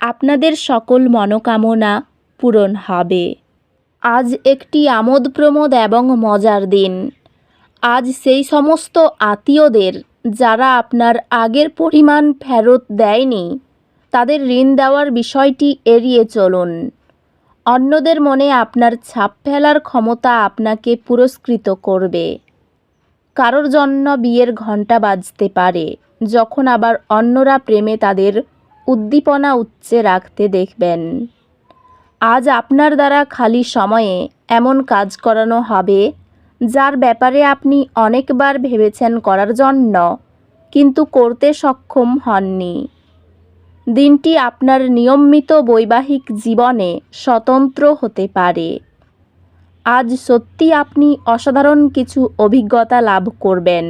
আপনাদের সকল মনোকামনা পূরণ হবে। আজ একটি আমোদ প্রমোদ এবং মজার দিন। আজ সেই সমস্ত আত্মীয়দের যারা আপনার আগের পরিমাণ ফেরত দেয়নি, তাদের ঋণ দেওয়ার বিষয়টি এড়িয়ে চলুন। অন্যদের মনে আপনার ছাপ ফেলার ক্ষমতা আপনাকে পুরস্কৃত করবে। কারোর জন্য বিয়ের ঘণ্টা বাজতে পারে, যখন আবার অন্যরা প্রেমে তাদের উদ্দীপনা উচ্চে রাখতে দেখবেন। আজ আপনার দ্বারা খালি সময়ে এমন কাজ করানো হবে, যার ব্যাপারে আপনি অনেকবার ভেবেছেন করার জন্য, কিন্তু করতে সক্ষম হননি। দিনটি আপনার নিয়মিত বৈবাহিক জীবনে স্বতন্ত্র হতে পারে। আজ সত্যি আপনি অসাধারণ কিছু অভিজ্ঞতা লাভ করবেন।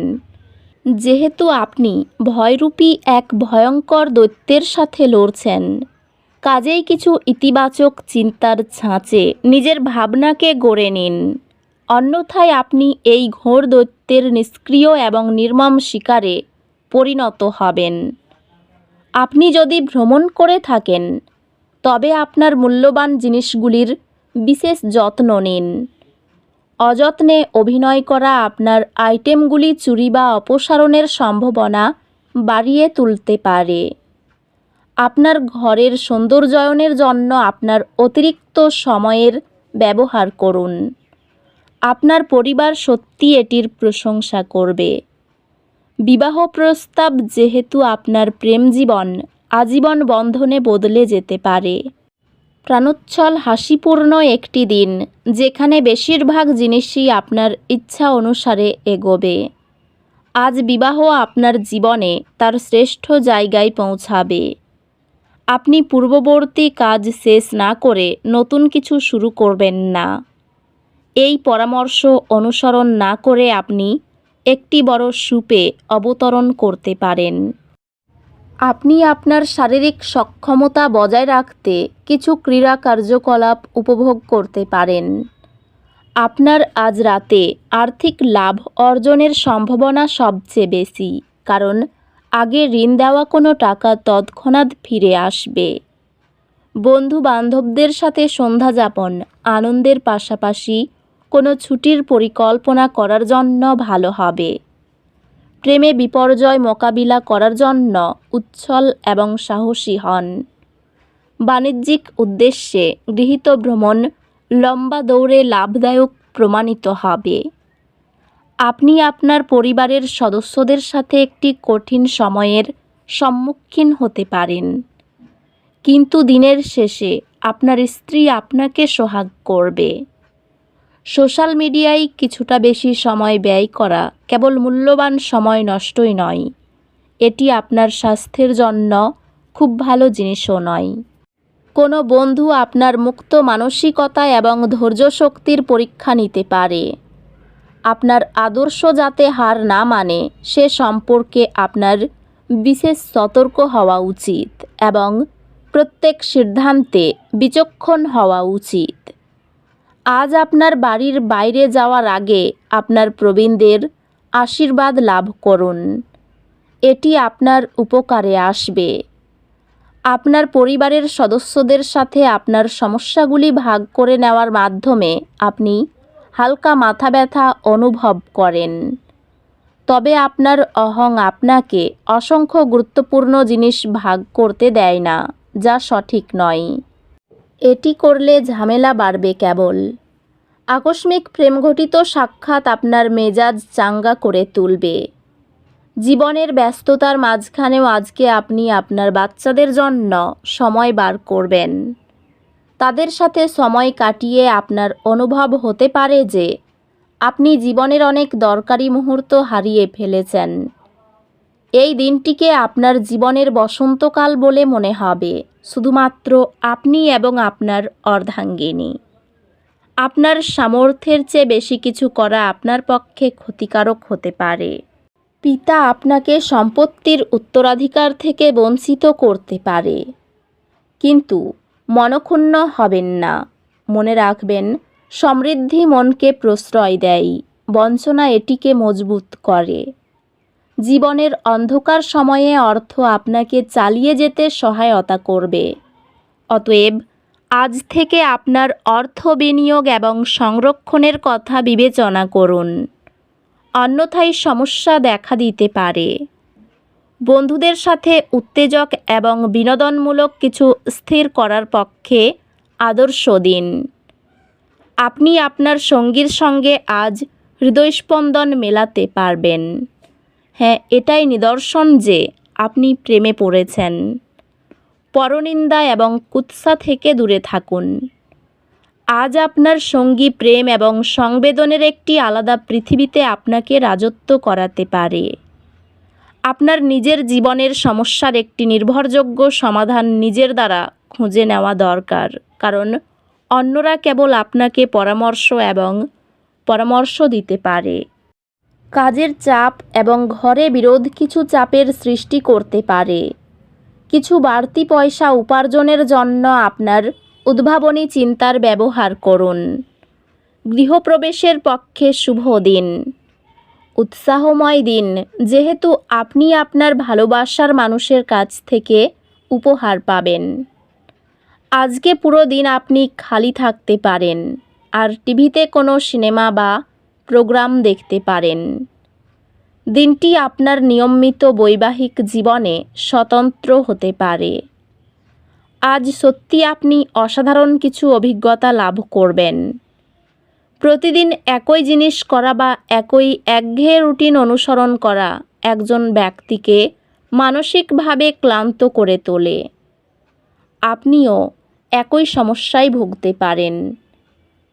যেহেতু আপনি ভয়রূপী এক ভয়ঙ্কর দৈত্যের সাথে লড়ছেন, কাজেই কিছু ইতিবাচক চিন্তার ছাঁচে নিজের ভাবনাকে গড়ে নিন। অন্যথায় আপনি এই ঘোর দৈত্যের নিষ্ক্রিয় এবং নির্মম শিকারে পরিণত হবেন। আপনি যদি ভ্রমণ করে থাকেন, তবে আপনার মূল্যবান জিনিসগুলির বিশেষ যত্ন নিন। অযত্নে অভিনয় করা আপনার আইটেমগুলি চুরি বা অপসারণের সম্ভাবনা বাড়িয়ে তুলতে পারে। আপনার ঘরের সৌন্দর্যায়নের জন্য আপনার অতিরিক্ত সময়ের ব্যবহার করুন। আপনার পরিবার সত্যি এটির প্রশংসা করবে। বিবাহ প্রস্তাব যেহেতু আপনার প্রেম জীবন, আজীবন বন্ধনে বদলে যেতে পারে। প্রাণোচ্ছল হাসিপূর্ণ একটি দিন, যেখানে বেশিরভাগ জিনিসই আপনার ইচ্ছা অনুসারে এগোবে। আজ বিবাহ আপনার জীবনে তার শ্রেষ্ঠ জায়গায় পৌঁছাবে। আপনি পূর্ববর্তী কাজ শেষ না করে নতুন কিছু শুরু করবেন না। এই পরামর্শ অনুসরণ না করে আপনি একটি বড় সুপে অবতরণ করতে পারেন। আপনি আপনার শারীরিক সক্ষমতা বজায় রাখতে কিছু ক্রীড়া কার্যকলাপ উপভোগ করতে পারেন। আপনার আজ রাতে আর্থিক লাভ অর্জনের সম্ভাবনা সবচেয়ে বেশি, কারণ আগে ঋণ দেওয়া কোনো টাকা তৎক্ষণাৎ ফিরে আসবে। বন্ধু বান্ধবদের সাথে সন্ধ্যা যাপন, আনন্দের পাশাপাশি কোনো ছুটির পরিকল্পনা করার জন্য ভালো হবে। প্রেমে বিপর্যয় মোকাবিলা করার জন্য উচ্ছল এবং সাহসী হন। বাণিজ্যিক উদ্দেশ্যে গৃহীত ভ্রমণ লম্বা দৌড়ে লাভদায়ক প্রমাণিত হবে। আপনি আপনার পরিবারের সদস্যদের সাথে একটি কঠিন সময়ের সম্মুখীন হতে পারেন। কিন্তু দিনের শেষে আপনার স্ত্রী আপনাকে সোহাগ করবে। সোশ্যাল মিডিয়ায় কিছুটা বেশি সময় ব্যয় করা কেবল মূল্যবান সময় নষ্টই নয়। এটি আপনার স্বাস্থ্যের জন্য খুব ভালো জিনিসও নয়। কোনো বন্ধু আপনার মুক্ত মানসিকতা এবং ধৈর্য শক্তির পরীক্ষা নিতে পারে। আপনার আদর্শ যাতে হার না মানে সে সম্পর্কে আপনার বিশেষ সতর্ক হওয়া উচিত এবং প্রত্যেক সিদ্ধান্তে বিচক্ষণ হওয়া উচিত। আজ আপনার বাড়ির বাইরে যাওয়ার আগে আপনার প্রবীণদের আশীর্বাদ লাভ করুন। এটি আপনার উপকারে আসবে। আপনার পরিবারের সদস্যদের সাথে আপনার সমস্যাগুলি ভাগ করে নেওয়ার মাধ্যমে আপনি হালকা মাথা ব্যথা অনুভব করেন। তবে আপনার অহং আপনাকে অসংখ্য গুরুত্বপূর্ণ জিনিস ভাগ করতে দেয় না, যা সঠিক নয়। এটি করলে ঝামেলা বাড়বে কেবল। আকস্মিক প্রেমঘটিত সাক্ষাৎ আপনার মেজাজ চাঙ্গা করে তুলবে। জীবনের ব্যস্ততার মাঝখানেও আজকে আপনি আপনার বাচ্চাদের জন্য সময় বার করবেন। তাদের সাথে সময় কাটিয়ে আপনার অনুভব হতে পারে যে, আপনি জীবনের অনেক দরকারি মুহূর্ত হারিয়ে ফেলেছেন। এই দিনটিকে আপনার জীবনের বসন্তকাল বলে মনে হবে, শুধুমাত্র আপনি এবং আপনার অর্ধাঙ্গিনী। আপনার সামর্থ্যের চেয়ে বেশি কিছু করা আপনার পক্ষে ক্ষতিকারক হতে পারে। পিতা আপনাকে সম্পত্তির উত্তরাধিকার থেকে বঞ্চিত করতে পারে। কিন্তু মনক্ষুণ্ণ হবেন না। মনে রাখবেন, সমৃদ্ধি মনকে প্রশ্রয় দেয়, বঞ্চনা এটিকে মজবুত করে। জীবনের অন্ধকার সময়ে অর্থ আপনাকে চালিয়ে যেতে সহায়তা করবে। অতএব, আজ থেকে আপনার অর্থ বিনিয়োগ এবং সংরক্ষণের কথা বিবেচনা করুন। অন্যথায় সমস্যা দেখা দিতে পারে। বন্ধুদের সাথে উত্তেজক এবং বিনোদনমূলক কিছু স্থির করার পক্ষে আদর্শ দিন। আপনি আপনার সঙ্গীর সঙ্গে আজ হৃদয়স্পন্দন মেলাতে পারবেন। হ্যাঁ এটাই নিদর্শন যে আপনি প্রেমে পড়েছেন। পরনিন্দা এবং কুৎসা থেকে দূরে থাকুন। আজ আপনার সঙ্গী প্রেম এবং সংবেদনের একটি আলাদা পৃথিবীতে আপনাকে রাজত্ব করাতে পারে। আপনার নিজের জীবনের সমস্যার একটি নির্ভরযোগ্য সমাধান নিজের দ্বারা খুঁজে নেওয়া দরকার। কারণ অন্যরা কেবল আপনাকে পরামর্শ এবং পরামর্শ দিতে পারে। কাজের চাপ এবং ঘরে বিরোধ কিছু চাপের সৃষ্টি করতে পারে। কিছু বাড়তি পয়সা উপার্জনের জন্য আপনার উদ্ভাবনী চিন্তার ব্যবহার করুন। গৃহপ্রবেশের পক্ষে শুভ দিন। উৎসাহময় দিন, যেহেতু আপনি আপনার ভালোবাসার মানুষের কাছ থেকে উপহার পাবেন। আজকে পুরো দিন আপনি খালি থাকতে পারেন। আর টিভিতে কোনো সিনেমা বা প্রোগ্রাম দেখতে পারেন। দিনটি আপনার নিয়মিত বৈবাহিক জীবনে স্বতন্ত্র হতে পারে। আজ সত্যি আপনি অসাধারণ কিছু অভিজ্ঞতা লাভ করবেন। প্রতিদিন একই জিনিস করা বা একই একঘেয়ে রুটিন অনুসরণ করা একজন ব্যক্তিকে মানসিকভাবে ক্লান্ত করে তোলে। আপনিও একই সমস্যায় ভুগতে পারেন।